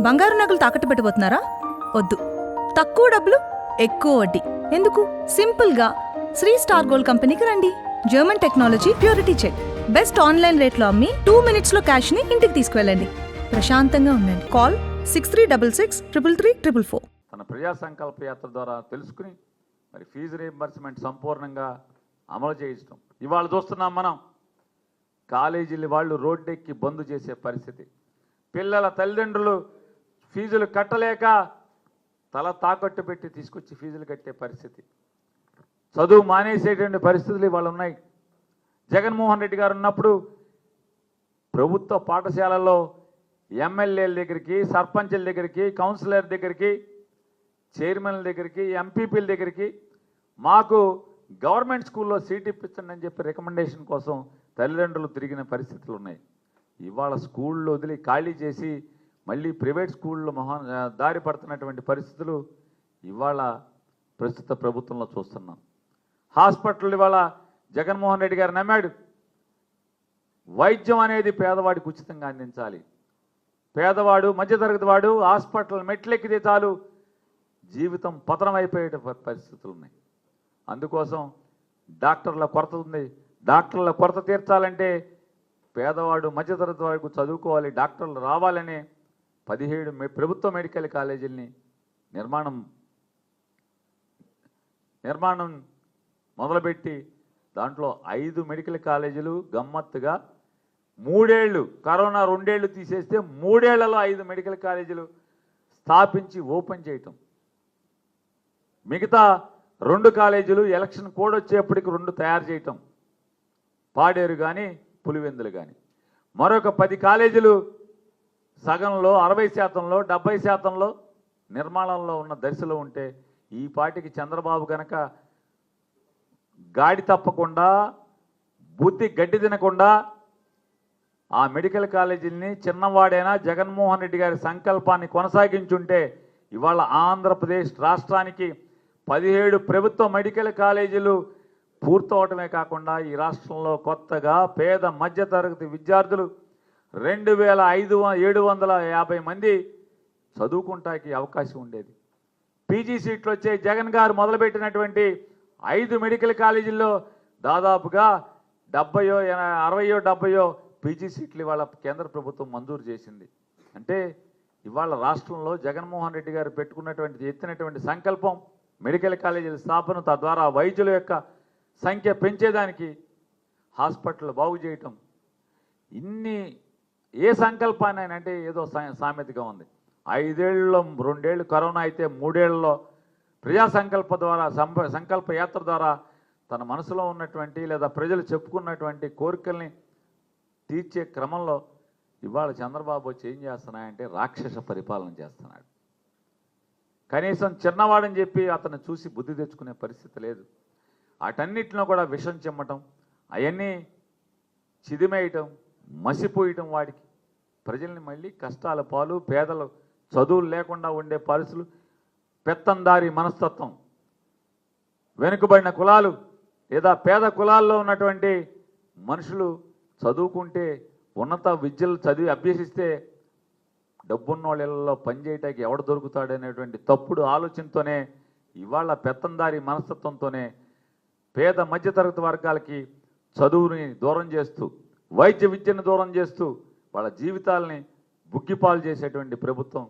బంగారు నగలు తాకట్టు పెట్టబోతున్నారా వద్దు. తక్కువ డబ్బులు ఎక్కువ వడ్డీ. ఎందుకు? సింపుల్గా. శ్రీ స్టార్ గోల్డ్ కంపెనీకి రండి. German technology purity check. Best online రేట్లో అమ్మి టూ మినిట్స్లో క్యాష్ని ఇంటికి తీసుకువెళ్ళండి. ప్రశాంతంగా ఉండండి. Call six three double six triple three triple four. తన ప్రజా సంకల్ప యాత్ర ద్వారా తెలుసుకుని మరి ఫీజు రీఎంబర్స్మెంట్ సంపూర్ణంగా అమలు చేయించడం ఇవాళ చూస్తున్నాం మనం. కాలేజీలు వాళ్ళు రోడ్డెక్కి బంద్ చేసే పరిస్థితి. పిల్లల తల్లిదండ్రులు ఫీజులు కట్టలేక తల తాకట్టు పెట్టి తీసుకొచ్చి ఫీజులు కట్టే పరిస్థితి. చదువు మానేసేటువంటి పరిస్థితులు ఇవాళ ఉన్నాయి. జగన్మోహన్ రెడ్డి గారు ఉన్నప్పుడు ప్రభుత్వ పాఠశాలల్లో ఎమ్మెల్యేల దగ్గరికి సర్పంచ్ల దగ్గరికి కౌన్సిలర్ దగ్గరికి చైర్మన్ల దగ్గరికి ఎంపీపీల దగ్గరికి మాకు గవర్నమెంట్ స్కూల్లో సీట్ ఇప్పించండి అని చెప్పి రికమెండేషన్ కోసం తల్లిదండ్రులు తిరిగిన పరిస్థితులు ఉన్నాయి. ఇవాళ స్కూళ్ళు వదిలి ఖాళీ చేసి మళ్ళీ ప్రైవేట్ స్కూళ్ళు మొహం దారి పడుతున్నటువంటి పరిస్థితులు ఇవాళ ప్రస్తుత ప్రభుత్వంలో చూస్తున్నాం. హాస్పిటల్ ఇవాళ జగన్మోహన్ రెడ్డి గారు నమ్మాడు. వైద్యం అనేది పేదవాడికి ఉచితంగా అందించాలి. పేదవాడు మధ్యతరగతి వాడు హాస్పిటల్ మెట్లెక్కితే చాలు జీవితం పతనం అయిపోయే పరిస్థితులు ఉన్నాయి. అందుకోసం డాక్టర్ల కొరత ఉంది. డాక్టర్ల కొరత తీర్చాలంటే పేదవాడు మధ్యతరగతి వాడికి చదువుకోవాలి డాక్టర్లు రావాలనే పదిహేడు ప్రభుత్వ మెడికల్ కాలేజీల్ని నిర్మాణం నిర్మాణం మొదలుపెట్టి దాంట్లో ఐదు మెడికల్ కాలేజీలు గమ్మత్తుగా మూడేళ్ళు కరోనా రెండేళ్ళు తీసేస్తే మూడేళ్ళలో ఐదు మెడికల్ కాలేజీలు స్థాపించి ఓపెన్ చేయటం. మిగతా రెండు కాలేజీలు ఎలక్షన్ కోడ్ వచ్చేప్పటికి రెండు తయారు చేయటం. పాడేరు కానీ పులివెందులు కానీ మరొక పది కాలేజీలు సగంలో అరవై శాతంలో డెబ్బై శాతంలో నిర్మాణంలో ఉన్న దశలో ఉంటే ఈ పాటికి చంద్రబాబు గనక గాడి తప్పకుండా బుద్ధి గడ్డి తినకుండా ఆ మెడికల్ కాలేజీని చిన్నవాడైనా జగన్మోహన్ రెడ్డి గారి సంకల్పాన్ని కొనసాగించుంటే ఇవాళ ఆంధ్రప్రదేశ్ రాష్ట్రానికి పదిహేడు ప్రభుత్వ మెడికల్ కాలేజీలు పూర్తవటమే కాకుండా ఈ రాష్ట్రంలో కొత్తగా పేద మధ్యతరగతి విద్యార్థులు రెండు వేల ఐదు వ- ఏడు వందల యాభై మంది చదువుకుంటానికి అవకాశం ఉండేది. పీజీ సీట్లు వచ్చే జగన్ గారు మొదలుపెట్టినటువంటి ఐదు మెడికల్ కాలేజీల్లో దాదాపుగా డెబ్బయో అరవయో డెబ్బయో పీజీ సీట్లు ఇవాళ కేంద్ర ప్రభుత్వం మంజూరు చేసింది. అంటే ఇవాళ రాష్ట్రంలో జగన్మోహన్ రెడ్డి గారు పెట్టుకున్నటువంటి ఎత్తినటువంటి సంకల్పం మెడికల్ కాలేజీల స్థాపన తద్వారా వైద్యుల యొక్క సంఖ్య పెంచేదానికి హాస్పిటల్ బాగు చేయటం ఇన్ని ఏ సంకల్పాన్ని అంటే ఏదో సా- సామెతగా ఉంది. ఐదేళ్ళలో రెండేళ్ళు కరోనా అయితే మూడేళ్ళలో ప్రజా సంకల్ప ద్వారా సంకల్ప యాత్ర ద్వారా తన మనసులో ఉన్నటువంటి లేదా ప్రజలు చెప్పుకున్నటువంటి కోరికల్ని తీర్చే క్రమంలో ఇవాళ చంద్రబాబు వచ్చి ఏం చేస్తున్నాయంటే రాక్షస పరిపాలన చేస్తున్నాడు. కనీసం చిన్నవాడని చెప్పి అతను చూసి బుద్ధి తెచ్చుకునే పరిస్థితి లేదు. అటన్నిటిలో కూడా విషం చిమ్మటం అవన్నీ చిదిమేయటం మసిపోయటం వాడికి. ప్రజల్ని మళ్ళీ కష్టాల పాలు పేదలు చదువులు లేకుండా ఉండే పరిస్థితులు పెత్తందారి మనస్తత్వం. వెనుకబడిన కులాలు లేదా పేద కులాల్లో ఉన్నటువంటి మనుషులు చదువుకుంటే ఉన్నత విద్యలు చదివి అభ్యసిస్తే డబ్బున్నోళ్ళలో పనిచేయటానికి ఎవడు దొరుకుతాడనేటువంటి తప్పుడు ఆలోచనతోనే ఇవాళ పెత్తందారి మనస్తత్వంతోనే పేద మధ్యతరగతి వర్గాలకి చదువుని దూరం చేస్తూ వైద్య విద్యను దూరం చేస్తూ వాళ్ళ జీవితాలని బుగ్గిపాలు చేసేటువంటి ప్రభుత్వం